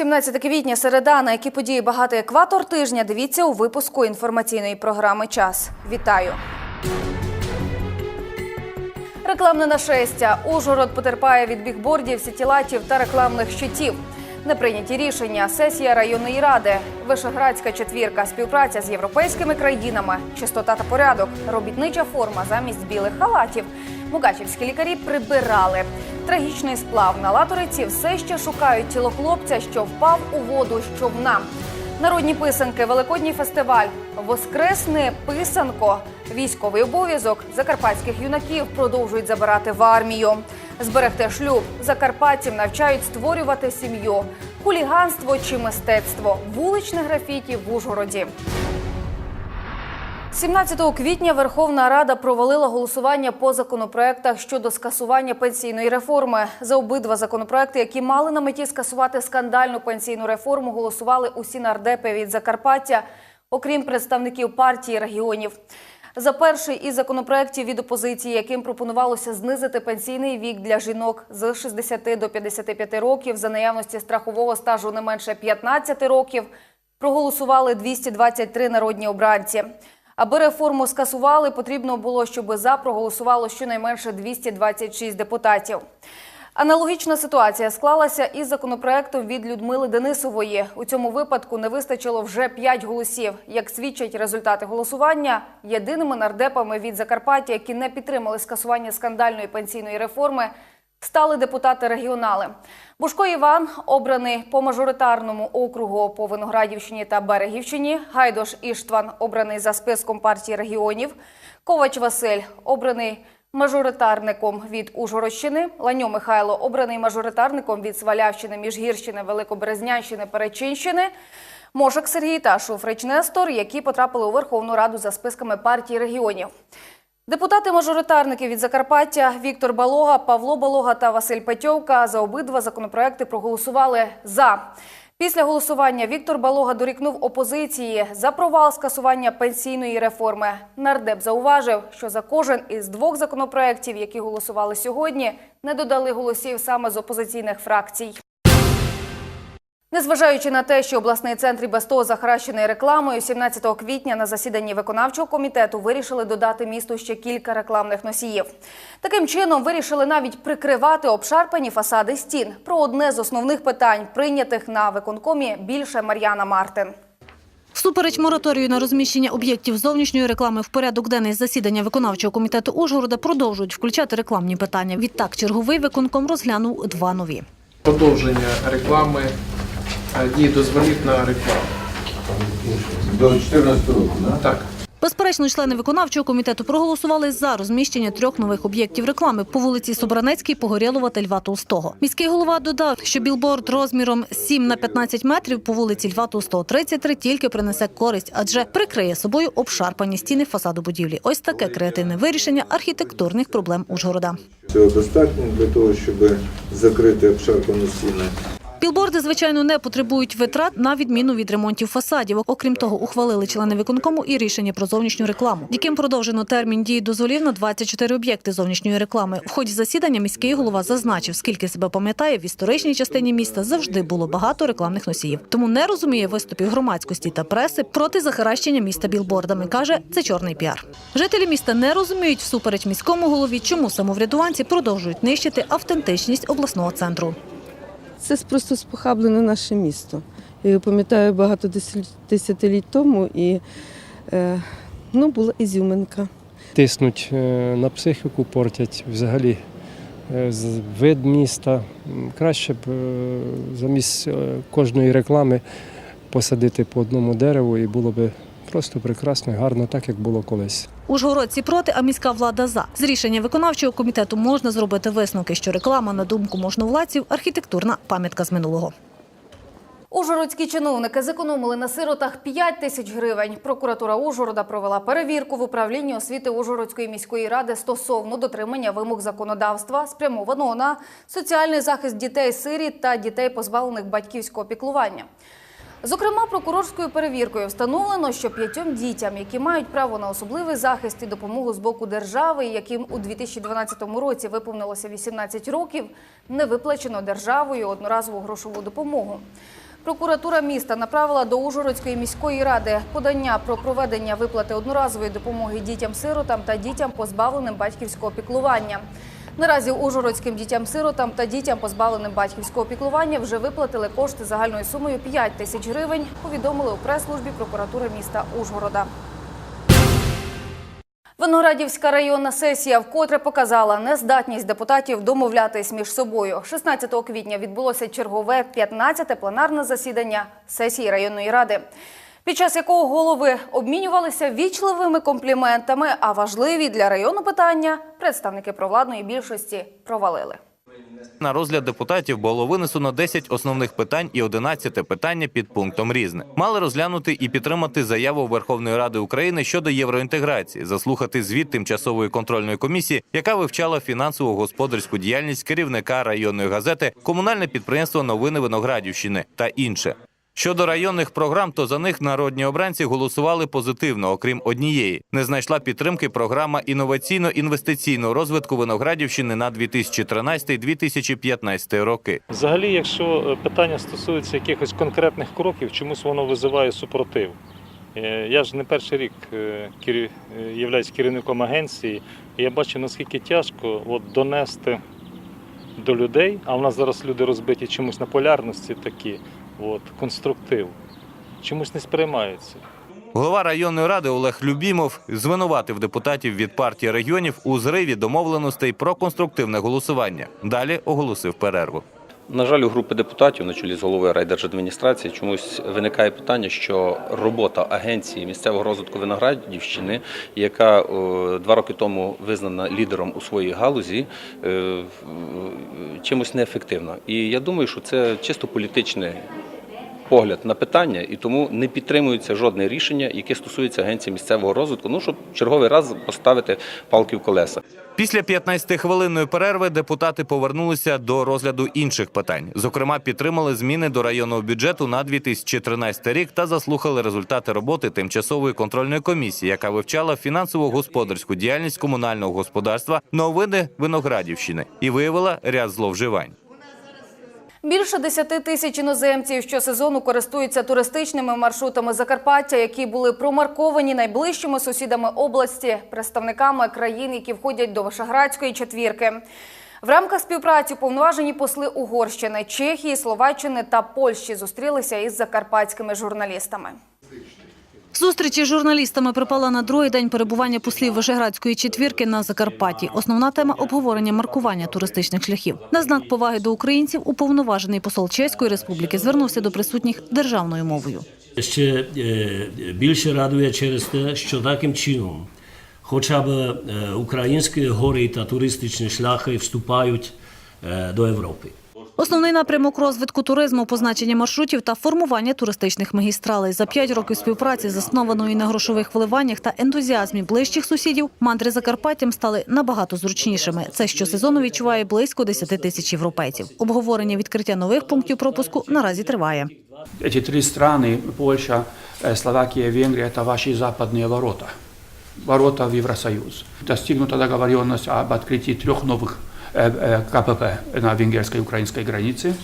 17 квітня середа, на які події багато екватор тижня. Дивіться у випуску інформаційної програми Час. Вітаю. Рекламне нашестя. Ужгород потерпає від бігбордів, сітілатів та рекламних щитів. Неприйняті рішення. Сесія районної ради, Вишеградська четвірка, співпраця з європейськими країнами, чистота та порядок, робітнича форма замість білих халатів. Мукачівські лікарі прибирали. Трагічний сплав на латориці все ще шукають тіло хлопця, що впав у воду з човна. Народні писанки, великодній фестиваль, воскресне писанко, військовий обов'язок закарпатських юнаків продовжують забирати в армію. Зберегти шлюб закарпатців навчають створювати сім'ю, хуліганство чи мистецтво, вуличне графіті в Ужгороді. 17 квітня Верховна Рада провалила голосування по законопроектах щодо скасування пенсійної реформи. За обидва законопроекти, які мали на меті скасувати скандальну пенсійну реформу, голосували усі нардепи від Закарпаття, окрім представників партії регіонів. За перший із законопроєктів від опозиції, яким пропонувалося знизити пенсійний вік для жінок з 60 до 55 років за наявності страхового стажу не менше 15 років, проголосували 223 народні обранці. Аби реформу скасували, потрібно було, щоб за проголосувало щонайменше 226 депутатів. Аналогічна ситуація склалася із законопроектом від Людмили Денисової. У цьому випадку не вистачило вже 5 голосів. Як свідчать результати голосування, єдиними нардепами від Закарпаття, які не підтримали скасування скандальної пенсійної реформи, стали депутати-регіонали. Бушко Іван обраний по мажоритарному округу по Виноградівщині та Берегівщині. Гайдош Іштван обраний за списком партії регіонів. Ковач Василь обраний мажоритарником від Ужгородщини. Ланьо Михайло обраний мажоритарником від Свалявщини, Міжгірщини, Великоберезнянщини, Перечинщини. Мошик Сергій та Шуфрич Нестор, які потрапили у Верховну Раду за списками партії регіонів. Депутати-мажоритарники від Закарпаття Віктор Балога, Павло Балога та Василь Петьовка за обидва законопроекти проголосували за. Після голосування Віктор Балога дорікнув опозиції за провал скасування пенсійної реформи. Нардеп зауважив, що за кожен із двох законопроєктів, які голосували сьогодні, не додали голосів саме з опозиційних фракцій. Незважаючи на те, що обласний центр і без того захаращений рекламою, 17 квітня на засіданні виконавчого комітету вирішили додати місту ще кілька рекламних носіїв. Таким чином вирішили навіть прикривати обшарпані фасади стін. Про одне з основних питань, прийнятих на виконкомі, більше Мар'яна Мартин. Всупереч мораторію на розміщення об'єктів зовнішньої реклами в порядок денний засідання виконавчого комітету Ужгорода продовжують включати рекламні питання. Відтак черговий виконком розглянув два нові. Продовження реклами дії дозволів на рекламу. До 14 року, да? Так. Безперечно, члени виконавчого комітету проголосували за розміщення трьох нових об'єктів реклами по вулиці Собранецькій, Погорєлова та Льва Толстого. Міський голова додав, що білборд розміром 7 на 15 метрів по вулиці Льва Толстого 33 тільки принесе користь, адже прикриє собою обшарпані стіни фасаду будівлі. Ось таке креативне вирішення архітектурних проблем Ужгорода. Цього достатньо для того, щоб закрити обшарпані стіни. Білборди, звичайно, не потребують витрат на відміну від ремонтів фасадів. Окрім того, ухвалили члени виконкому і рішення про зовнішню рекламу, яким продовжено термін дії дозволів на 24 об'єкти зовнішньої реклами. В ході засідання міський голова зазначив, скільки себе пам'ятає, в історичній частині міста завжди було багато рекламних носіїв. Тому не розуміє виступів громадськості та преси проти захаращення міста білбордами. каже, це чорний піар. Жителі міста не розуміють всупереч міському голові, чому самоврядуванці продовжують нищити автентичність обласного центру. Це просто спохаблене наше місто. Я пам'ятаю багато десят- десятиліть тому і е, ну, була ізюминка. тиснуть е, на психіку, портять взагалі е, вид міста. Краще б замість кожної реклами посадити по одному дереву і було б просто прекрасно і гарно, так як було колись. Ужгородці проти, а міська влада за. З рішення виконавчого комітету можна зробити висновки, що реклама, на думку можновладців, архітектурна пам'ятка з минулого. Ужгородські чиновники зекономили на сиротах 5 тисяч гривень. Прокуратура Ужгорода провела перевірку в управлінні освіти Ужгородської міської ради стосовно дотримання вимог законодавства, спрямованого на соціальний захист дітей-сиріт та дітей, позбавлених батьківського піклування. Зокрема, прокурорською перевіркою встановлено, що п'ятьом дітям, які мають право на особливий захист і допомогу з боку держави, яким у 2012 році виповнилося 18 років, не виплачено державою одноразову грошову допомогу. Прокуратура міста направила до Ужгородської міської ради подання про проведення виплати одноразової допомоги дітям-сиротам та дітям, позбавленим батьківського піклування. Наразі ужгородським дітям-сиротам та дітям, позбавленим батьківського піклування, вже виплатили кошти загальною сумою 5 тисяч гривень, повідомили у прес-службі прокуратури міста Ужгорода. Виноградівська районна сесія вкотре показала нездатність депутатів домовлятись між собою. 16 квітня відбулося чергове 15-те пленарне засідання сесії районної ради, під час якого голови обмінювалися вічливими компліментами, а важливі для району питання представники провладної більшості провалили. На розгляд депутатів було винесено 10 основних питань і 11 питання під пунктом різне. Мали розглянути і підтримати заяву Верховної Ради України щодо євроінтеграції, заслухати звіт тимчасової контрольної комісії, яка вивчала фінансову господарську діяльність керівника районної газети, комунальне підприємство Новини Виноградівщини та інше. Щодо районних програм, то за них народні обранці голосували позитивно, окрім однієї. Не знайшла підтримки програма інноваційно-інвестиційного розвитку Виноградівщини на 2013-2015 роки. Взагалі, якщо е, питання стосується якихось конкретних кроків, чомусь воно визиває супротив. Е, Я ж не перший рік е, являюсь керівником агенції, і я бачу, наскільки тяжко от, донести до людей, а в нас зараз люди розбиті чомусь на полярності такі, от, конструктив, чомусь не сприймається. Голова районної ради Олег Любімов звинуватив депутатів від партії регіонів у зриві домовленостей про конструктивне голосування. Далі оголосив перерву. На жаль, у групи депутатів на чолі з головою райдержадміністрації чомусь виникає питання, що робота агенції місцевого розвитку Виноградівщини, яка два роки тому визнана лідером у своїй галузі, е, чимось неефективна. І я думаю, що це чисто політичний погляд на питання, і тому не підтримується жодне рішення, яке стосується агенції місцевого розвитку. Ну щоб черговий раз поставити палки в колеса. Після 15-хвилинної перерви депутати повернулися до розгляду інших питань. Зокрема, підтримали зміни до районного бюджету на 2013 рік та заслухали результати роботи тимчасової контрольної комісії, яка вивчала фінансово-господарську діяльність комунального господарства новини Виноградівщини і виявила ряд зловживань. Більше 10 тисяч іноземців щосезону користуються туристичними маршрутами Закарпаття, які були промарковані найближчими сусідами області, представниками країн, які входять до Вишеградської четвірки. В рамках співпраці повноважені посли Угорщини, Чехії, Словаччини та Польщі зустрілися із закарпатськими журналістами. Зустрічі з журналістами припала на другий день перебування послів Вишеградської четвірки на Закарпатті. Основна тема обговорення маркування туристичних шляхів. На знак поваги до українців уповноважений посол Чеської республіки звернувся до присутніх державною мовою. Ще е, більше радує через те, що таким чином хоча б е, українські гори та туристичні шляхи вступають е, до Європи. Основний напрямок розвитку туризму, позначення маршрутів та формування туристичних магістралей. За п'ять років співпраці, заснованої на грошових вливаннях та ентузіазмі ближчих сусідів, мандри Закарпаттям стали набагато зручнішими. Це щосезону відчуває близько 10 тисяч європейців. Обговорення відкриття нових пунктів пропуску наразі триває. Эти три страны, Польша, э, Словакия, Венгрия, это ваши западные ворота. Ворота в Евросоюз. Достигнута договоренность об открытии трех новых э, э, КПП на венгерской и украинской границе.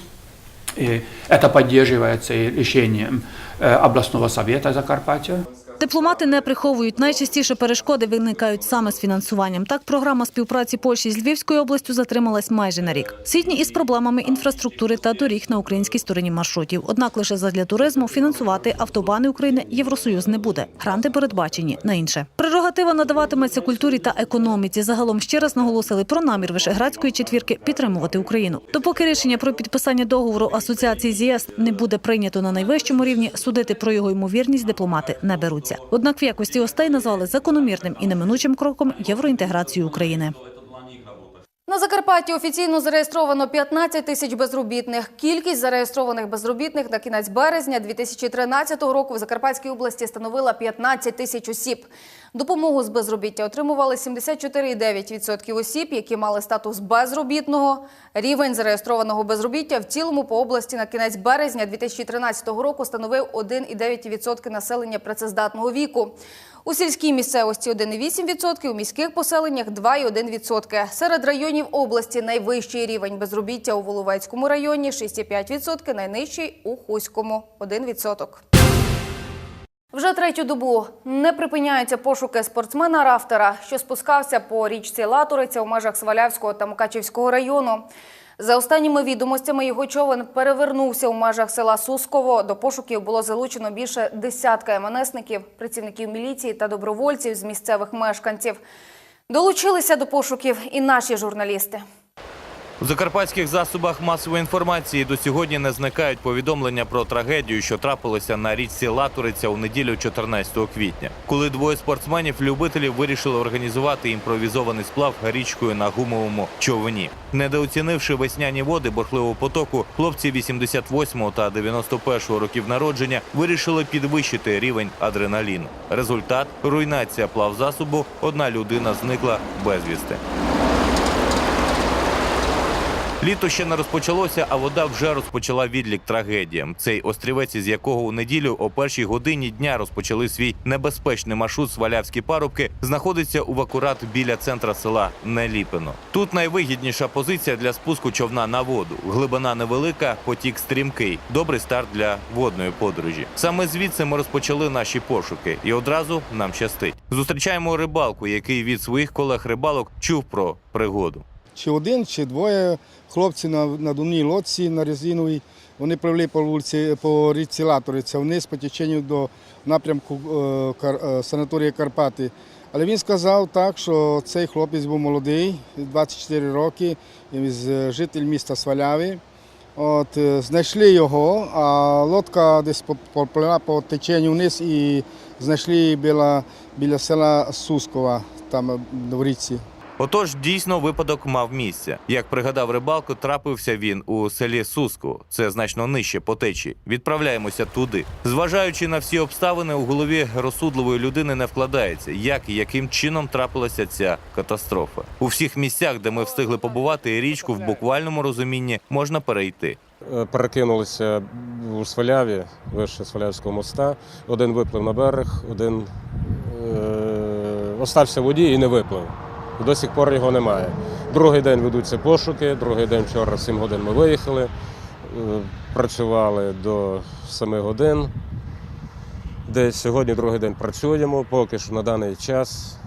И это поддерживается решением э, областного совета Закарпатья. Дипломати не приховують. Найчастіше перешкоди виникають саме з фінансуванням. Так, програма співпраці Польщі з Львівською областю затрималась майже на рік. Сідні із проблемами інфраструктури та доріг на українській стороні маршрутів. Однак лише задля туризму фінансувати автобани України Євросоюз не буде. Гранти передбачені на інше. Прерогатива надаватиметься культурі та економіці. Загалом ще раз наголосили про намір Вишеградської четвірки підтримувати Україну. Допоки рішення про підписання договору асоціації з ЄС не буде прийнято на найвищому рівні, судити про його ймовірність дипломати не беруться. Однак в якості остей назвали закономірним і неминучим кроком євроінтеграцію України. На Закарпатті офіційно зареєстровано 15 тисяч безробітних. Кількість зареєстрованих безробітних на кінець березня 2013 року в Закарпатській області становила 15 тисяч осіб. Допомогу з безробіття отримували 74,9% осіб, які мали статус безробітного. Рівень зареєстрованого безробіття в цілому по області на кінець березня 2013 року становив 1,9% населення працездатного віку. У сільській місцевості 1,8%, у міських поселеннях 2,1%. Серед районів області найвищий рівень безробіття у Воловецькому районі 6,5%, найнижчий у Хуському 1%. Вже третю добу не припиняються пошуки спортсмена-рафтера, що спускався по річці Латориця у межах Свалявського та Мукачівського району. За останніми відомостями, його човен перевернувся у межах села Сусково. До пошуків було залучено більше десятка МНСників, працівників міліції та добровольців з місцевих мешканців. Долучилися до пошуків і наші журналісти. У закарпатських засобах масової інформації до сьогодні не зникають повідомлення про трагедію, що трапилося на річці Латуриця у неділю 14 квітня, коли двоє спортсменів-любителів вирішили організувати імпровізований сплав річкою на гумовому човні. Недооцінивши весняні води бурхливого потоку, хлопці 88 та 91 років народження вирішили підвищити рівень адреналіну. Результат руйнація плавзасобу. Одна людина зникла безвісти. Літо ще не розпочалося, а вода вже розпочала відлік трагедіям. Цей острівець, із якого у неділю о першій годині дня розпочали свій небезпечний маршрут Свалявські парубки, знаходиться у акурат біля центра села Неліпино. Тут найвигідніша позиція для спуску човна на воду. Глибина невелика, потік стрімкий. Добрий старт для водної подорожі. Саме звідси ми розпочали наші пошуки, і одразу нам щастить. Зустрічаємо рибалку, який від своїх колег рибалок чув про пригоду. чи один, чи двоє хлопці на надувній лодці на резиновій. Вони пливли по вулиці по річці Латориця вниз по теченню до напрямку е, е, санаторія Карпати. Але він сказав так, що цей хлопець був молодий, 24 роки, е, житель міста Сваляви. От, знайшли його, а лодка десь поплила по теченню вниз і знайшли біля, біля села Сускова, там в річці. Отож, дійсно випадок мав місце. Як пригадав рибалко, трапився він у селі Суску. Це значно нижче по течії. Відправляємося туди. Зважаючи на всі обставини, у голові розсудливої людини не вкладається, як і яким чином трапилася ця катастрофа. У всіх місцях, де ми встигли побувати, річку в буквальному розумінні можна перейти. Е, Перекинулися у Сваляві, вище Свалявського моста. Один виплив на берег, один е, остався в воді і не виплив. До сих пор його немає. Другий день ведуться пошуки, другий день вчора 7 годин ми виїхали, е, працювали до 7 годин. Десь сьогодні другий день працюємо, поки що на даний час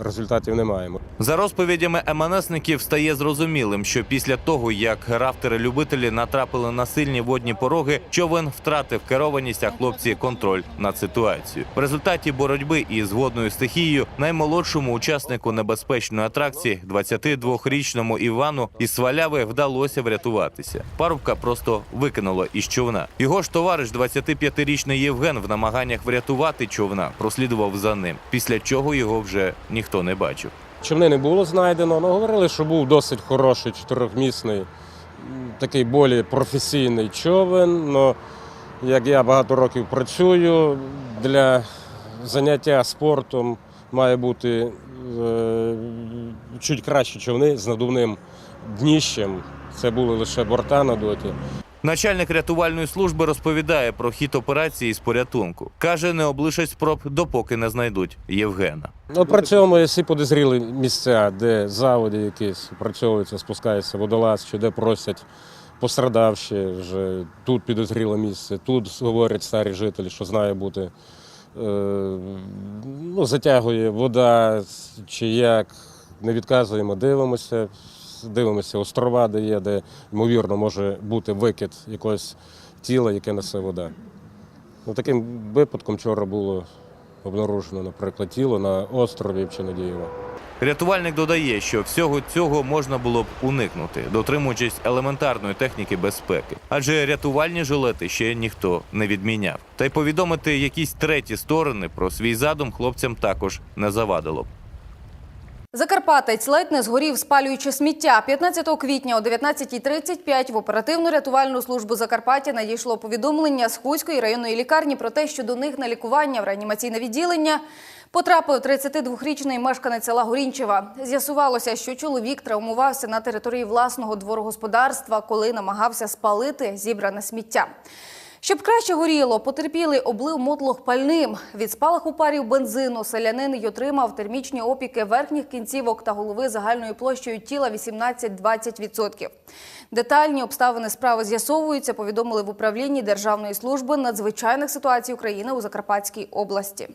результатів не маємо. За розповідями МНСників стає зрозумілим, що після того, як рафтери-любителі натрапили на сильні водні пороги, човен втратив керованість, а хлопці контроль над ситуацією. В результаті боротьби із водною стихією наймолодшому учаснику небезпечної атракції, 22-річному Івану із Сваляви, вдалося врятуватися. Парубка просто викинуло із човна. Його ж товариш, 25-річний Євген, в намаганнях врятувати човна, прослідував за ним. Після чого його вже ніхто не бачив. Човни не було знайдено, але говорили, що був досить хороший чотирьохмісний, такий більш професійний човен. Но як я багато років працюю, для заняття спортом має бути е, чуть кращі човни з надувним дніщем. Це були лише борта надуті. Начальник рятувальної служби розповідає про хід операції з порятунку. Каже, не облишать спроб, допоки не знайдуть Євгена. Опрацьовуємо всі подозріли місця, де заводи якісь опрацьовуються, спускається водолаз, чи де просять пострадавші. Вже тут підозріле місце. Тут говорять старі жителі, що знає бути. е, Ну, затягує вода чи як. Не відказуємо, дивимося, дивимося острова, де є, де ймовірно може бути викид якогось тіла, яке несе вода. Ну, таким випадком вчора було обнаружено, наприклад, тіло на острові Пченодієва. Рятувальник додає, що всього цього можна було б уникнути, дотримуючись елементарної техніки безпеки. Адже рятувальні жилети ще ніхто не відміняв. Та й повідомити якісь треті сторони про свій задум хлопцям також не завадило б. Закарпатець ледь не згорів, спалюючи сміття. 15 квітня о 19.35 в оперативно-рятувальну службу Закарпаття надійшло повідомлення з Хуської районної лікарні про те, що до них на лікування в реанімаційне відділення потрапив 32-річний мешканець села Горінчева. З'ясувалося, що чоловік травмувався на території власного дворогосподарства, коли намагався спалити зібране сміття. Щоб краще горіло, потерпілий облив мотлох пальним. Від спалаху парів бензину селянин й отримав термічні опіки верхніх кінцівок та голови загальною площею тіла 18-20%. Детальні обставини справи з'ясовуються, повідомили в управлінні Державної служби надзвичайних ситуацій України у Закарпатській області.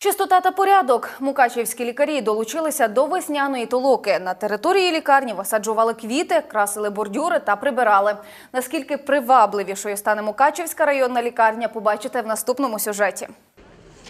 Чистота та порядок. Мукачівські лікарі долучилися до весняної толоки. На території лікарні висаджували квіти, красили бордюри та прибирали. Наскільки привабливішою стане Мукачівська районна лікарня, побачите в наступному сюжеті.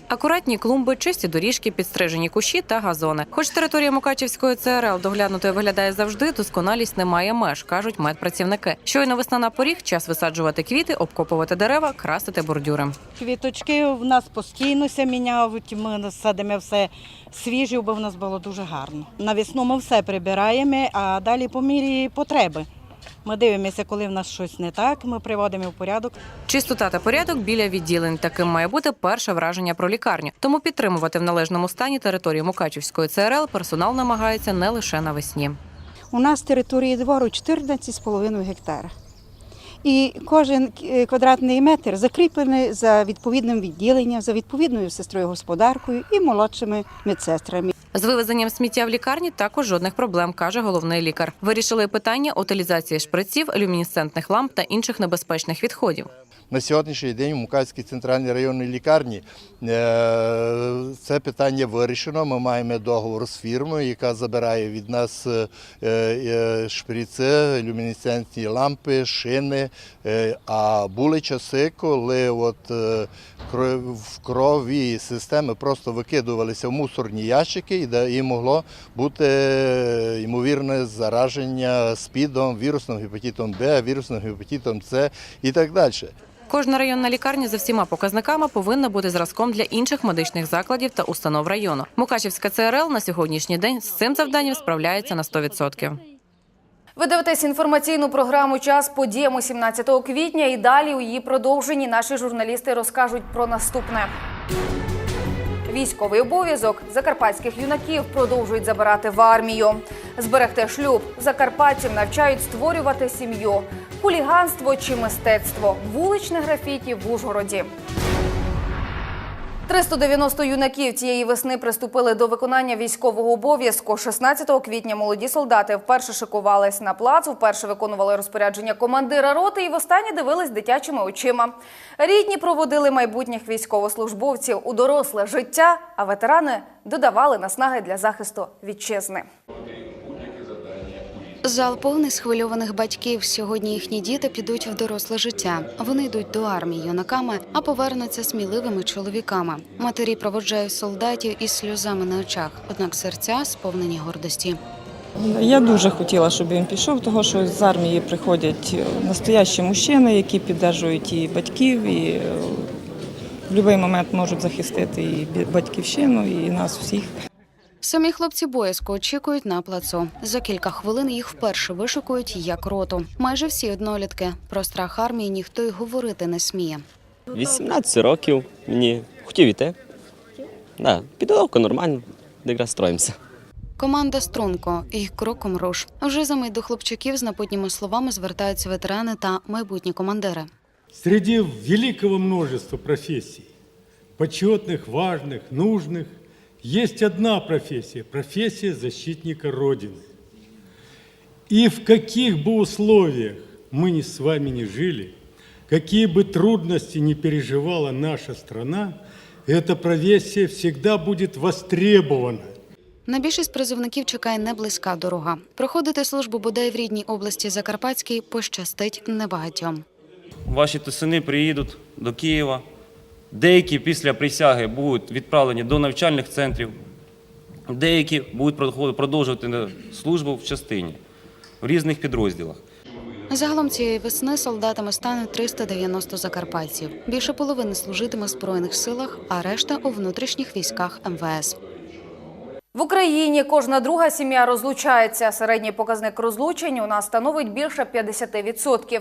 Акуратні клумби, чисті доріжки, підстрижені кущі та газони. Хоч територія Мукачівської ЦРЛ доглянутою виглядає завжди, досконалість не має меж, кажуть медпрацівники. Щойно весна на поріг, час висаджувати квіти, обкопувати дерева, красити бордюри. Квіточки в нас постійно ся міняють. Ми садимо все свіже, бо в нас було дуже гарно. На весну ми все прибираємо, а далі по мірі потреби. Ми дивимося, коли в нас щось не так, ми приводимо в порядок. Чистота та порядок біля відділень. Таким має бути перше враження про лікарню. Тому підтримувати в належному стані територію Мукачівської ЦРЛ персонал намагається не лише навесні. У нас території двору 14,5 гектара. І кожен е, квадратний метр закріплений за відповідним відділенням, за відповідною сестрою господаркою і молодшими медсестрами. З вивезенням сміття в лікарні також жодних проблем, каже головний лікар. Вирішили питання утилізації шприців, люмінесцентних ламп та інших небезпечних відходів. На сьогоднішній день в Мукачській центральній районній лікарні е, це питання вирішено. Ми маємо договор з фірмою, яка забирає від нас е, е, шприци, люмінесцентні лампи, шини. А були часи, коли от в крові системи просто викидувалися в мусорні ящики, і де- і могло бути ймовірне зараження спідом, вірусним гепатитом Б, вірусним гепатитом С і так далі. Кожна районна лікарня за всіма показниками повинна бути зразком для інших медичних закладів та установ району. Мукачівська ЦРЛ на сьогоднішній день з цим завданням справляється на 100%. Ви дивитесь інформаційну програму Час подіємо 17 квітня. І далі у її продовженні наші журналісти розкажуть про наступне. Військовий обов'язок закарпатських юнаків продовжують забирати в армію. Зберегти шлюб закарпатців навчають створювати сім'ю, хуліганство чи мистецтво, вуличне графіті в Ужгороді. 390 юнаків цієї весни приступили до виконання військового обов'язку. 16 квітня молоді солдати вперше шикувались на плацу, вперше виконували розпорядження командира роти і востаннє дивились дитячими очима. Рідні проводили майбутніх військовослужбовців у доросле життя, а ветерани додавали наснаги для захисту вітчизни. Зал повний схвильованих батьків. Сьогодні їхні діти підуть в доросле життя. Вони йдуть до армії юнаками, а повернуться сміливими чоловіками. Матері проводжають солдатів із сльозами на очах, однак серця сповнені гордості. Я дуже хотіла, щоб він пішов, тому що з армії приходять настоящі мужчини, які підтримують і батьків, і е, в будь-який момент можуть захистити і батьківщину, і нас всіх. Самі хлопці боязко очікують на плацу. За кілька хвилин їх вперше вишукують як роту. Майже всі однолітки. Про страх армії ніхто й говорити не сміє. 18 років мені хотів іти. Да, підготовка нормально, якраз строїмося. Команда струнко і кроком руш. Вже за мить до хлопчаків з напутніми словами звертаються ветерани та майбутні командири. Среди великого множества профессий, почетных, важных, нужных, есть одна профессия – профессия защитника Родины. И в каких бы условиях мы ни с вами не жили, какие бы трудности не переживала наша страна, эта профессия всегда будет востребована. На більшість призовників чекає неблизька дорога. Проходити службу бодай в рідній області Закарпатській пощастить небагатьом. Ваші сини приїдуть до Києва. Деякі після присяги будуть відправлені до навчальних центрів, деякі будуть продовжувати службу в частині в різних підрозділах. Загалом цієї весни солдатами стане 390 закарпатців. Більше половини служитиме в збройних силах, а решта у внутрішніх військах МВС. В Україні кожна друга сім'я розлучається. Середній показник розлучень у нас становить більше 50%.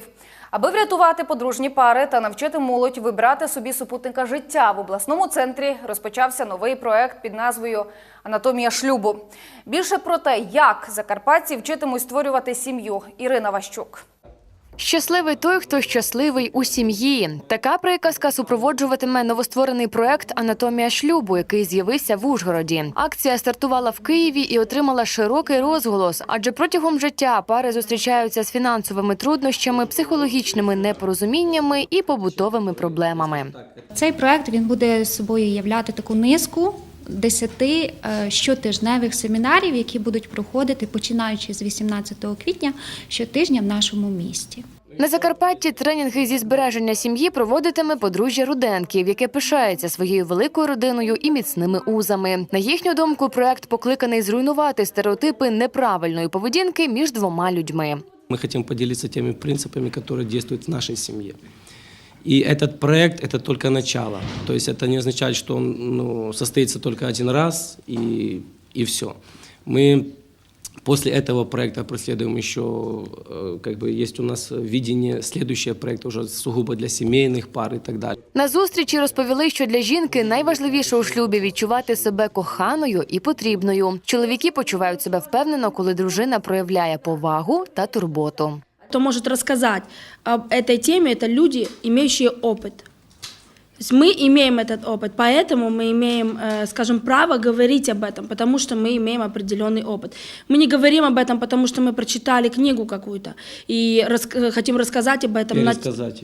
Аби врятувати подружні пари та навчити молодь вибрати собі супутника життя в обласному центрі розпочався новий проект під назвою Анатомія шлюбу. Більше про те, як закарпатці вчитимуть створювати сім'ю. Ірина Ващук. Щасливий той, хто щасливий у сім'ї. Така приказка супроводжуватиме новостворений проект Анатомія шлюбу, який з'явився в Ужгороді. Акція стартувала в Києві і отримала широкий розголос, адже протягом життя пари зустрічаються з фінансовими труднощами, психологічними непорозуміннями і побутовими проблемами. Цей проект він буде собою являти таку низку. Десяти е, щотижневих семінарів, які будуть проходити починаючи з 18 квітня щотижня в нашому місті. На Закарпатті тренінги зі збереження сім'ї проводитиме подружжя Руденків, яке пишається своєю великою родиною і міцними узами. На їхню думку, проект покликаний зруйнувати стереотипи неправильної поведінки між двома людьми. Мы хотим поделиться теми принципами, которые действуют в нашей семье. И этот проект – это только начало. То есть это не означает, что он ну, состоится только один раз и, и все. Мы после этого проекта проследуем еще, э, как бы есть у нас видение, следующего проекта уже сугубо для семейных пар и так далее. На зустрічі розповіли, що для жінки найважливіше у шлюбі відчувати себе коханою і потрібною. Чоловіки почувають себе впевнено, коли дружина проявляє повагу та турботу. Кто может рассказать об этой теме, это люди, имеющие опыт. То есть мы имеем этот опыт, поэтому мы имеем, э, скажем, право говорить об этом, потому что мы имеем определенный опыт. Мы не говорим об этом, потому что мы прочитали книгу какую-то и рас- э, хотим рассказать об этом на,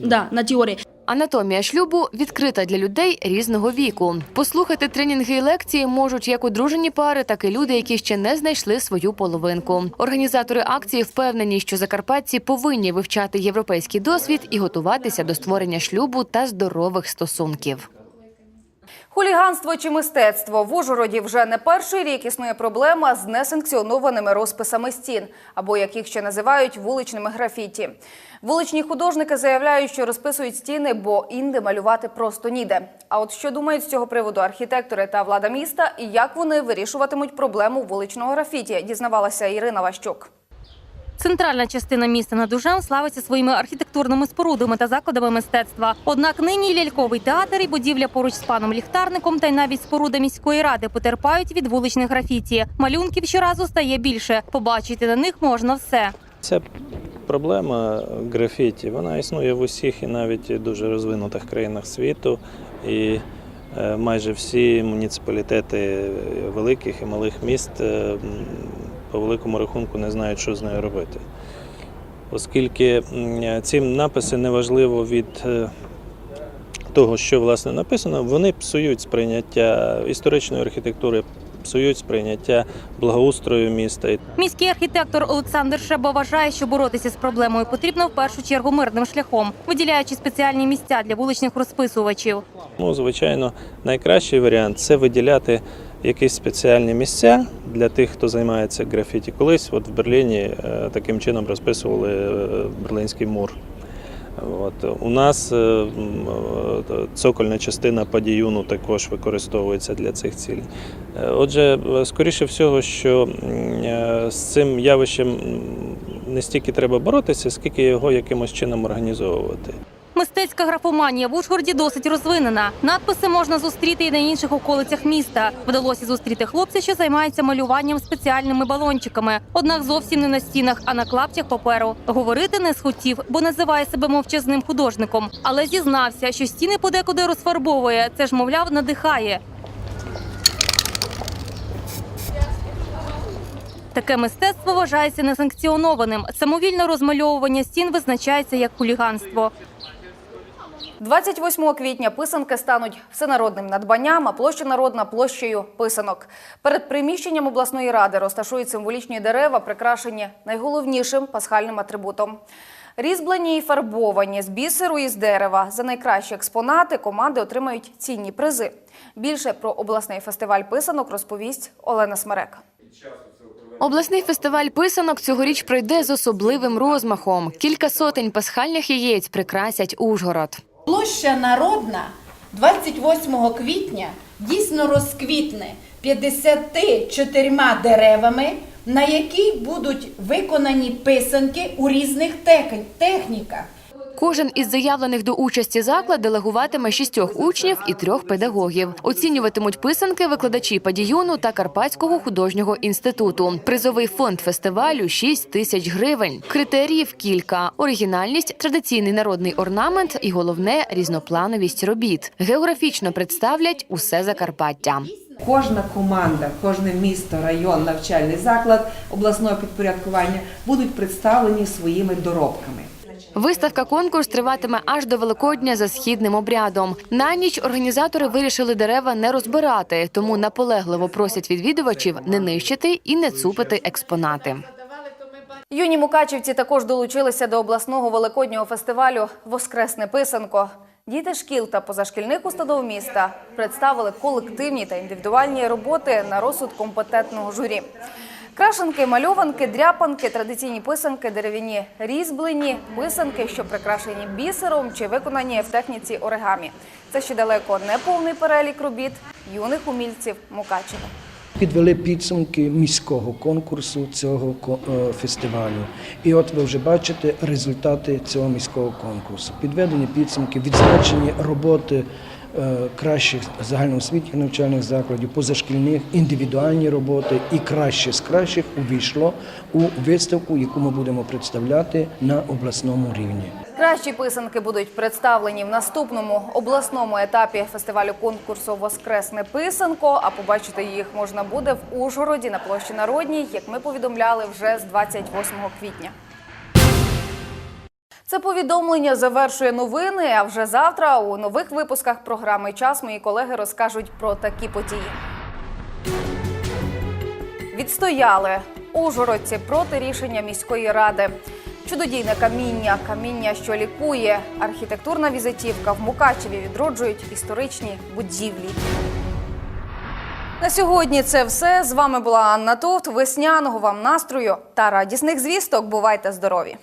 да, на теории. Анатомія шлюбу відкрита для людей різного віку. Послухати тренінги і лекції можуть як одружені пари, так і люди, які ще не знайшли свою половинку. Організатори акції впевнені, що закарпатці повинні вивчати європейський досвід і готуватися до створення шлюбу та здорових стосунків. Хуліганство чи мистецтво в Ужгороді вже не перший рік існує проблема з несанкціонованими розписами стін, або як їх ще називають вуличними графіті. Вуличні художники заявляють, що розписують стіни, бо інде малювати просто ніде. А от що думають з цього приводу архітектори та влада міста, і як вони вирішуватимуть проблему вуличного графіті, дізнавалася Ірина Ващук. Центральна частина міста над Ужем славиться своїми архітектурними спорудами та закладами мистецтва. Однак нині ляльковий театр і будівля поруч з паном ліхтарником та й навіть споруда міської ради потерпають від вуличних графіті. Малюнків щоразу стає більше. Побачити на них можна все. Ця проблема графіті вона існує в усіх і навіть дуже розвинутих країнах світу. І е, майже всі муніципалітети великих і малих міст е, по великому рахунку не знають, що з нею робити. Оскільки ці написи неважливо від е, того, що власне написано, вони псують сприйняття історичної архітектури, псують сприйняття благоустрою міста. Міський архітектор Олександр Шеба вважає, що боротися з проблемою потрібно в першу чергу мирним шляхом, виділяючи спеціальні місця для вуличних розписувачів. Ну, звичайно, найкращий варіант це виділяти якісь спеціальні місця для тих, хто займається графіті. Колись от в Берліні е, таким чином розписували е, Берлинський мур. От. У нас е, цокольна частина падіюну також використовується для цих цілей. Отже, скоріше всього, що з цим явищем не стільки треба боротися, скільки його якимось чином організовувати. Мистецька графоманія в Ужгороді досить розвинена. Надписи можна зустріти і на інших околицях міста. Вдалося зустріти хлопця, що займається малюванням спеціальними балончиками. Однак зовсім не на стінах, а на клаптях паперу. Говорити не схотів, бо називає себе мовчазним художником. Але зізнався, що стіни подекуди розфарбовує. Це ж, мовляв, надихає. Таке мистецтво вважається несанкціонованим. Самовільне розмальовування стін визначається як хуліганство. 28 квітня писанки стануть всенародним надбанням, а площа народна площею писанок. Перед приміщенням обласної ради розташують символічні дерева, прикрашені найголовнішим пасхальним атрибутом. Різьблені і фарбовані з бісеру і з дерева. За найкращі експонати команди отримають цінні призи. Більше про обласний фестиваль писанок розповість Олена Смерека. Обласний фестиваль писанок цьогоріч пройде з особливим розмахом. Кілька сотень пасхальних яєць прикрасять Ужгород. Площа народна 28 квітня дійсно розквітне 54 деревами, на якій будуть виконані писанки у різних техніках. Кожен із заявлених до участі заклад делегуватиме шістьох учнів і трьох педагогів. Оцінюватимуть писанки викладачі падіюну та Карпатського художнього інституту. Призовий фонд фестивалю 6 тисяч гривень. Критеріїв кілька: оригінальність, традиційний народний орнамент і головне різноплановість робіт. Географічно представлять усе Закарпаття. Кожна команда, кожне місто, район, навчальний заклад обласного підпорядкування будуть представлені своїми доробками. Виставка конкурс триватиме аж до Великодня за східним обрядом. На ніч організатори вирішили дерева не розбирати, тому наполегливо просять відвідувачів не нищити і не цупити експонати. Юні мукачівці також долучилися до обласного великоднього фестивалю Воскресне писанко. Діти шкіл та позашкільних установ міста представили колективні та індивідуальні роботи на розсуд компетентного журі. Крашенки, мальованки, дряпанки, традиційні писанки, дерев'яні різьблені, писанки, що прикрашені бісером чи виконані в техніці оригамі. Це ще далеко не повний перелік робіт юних умільців Мукачева. Підвели підсумки міського конкурсу цього е, фестивалю. І от ви вже бачите результати цього міського конкурсу. Підведені підсумки, відзначені роботи кращих загальноосвітніх навчальних закладів, позашкільних, індивідуальні роботи і краще з кращих увійшло у виставку, яку ми будемо представляти на обласному рівні. Кращі писанки будуть представлені в наступному обласному етапі фестивалю конкурсу Воскресне писанко. А побачити їх можна буде в Ужгороді на площі Народній, як ми повідомляли вже з 28 квітня. Це повідомлення завершує новини. А вже завтра у нових випусках програми Час мої колеги розкажуть про такі події. Відстояли ужгородці проти рішення міської ради. Чудодійне каміння, каміння, що лікує. Архітектурна візитівка в Мукачеві відроджують історичні будівлі. На сьогодні це все. З вами була Анна Товт. Весняного вам настрою та радісних звісток. Бувайте здорові!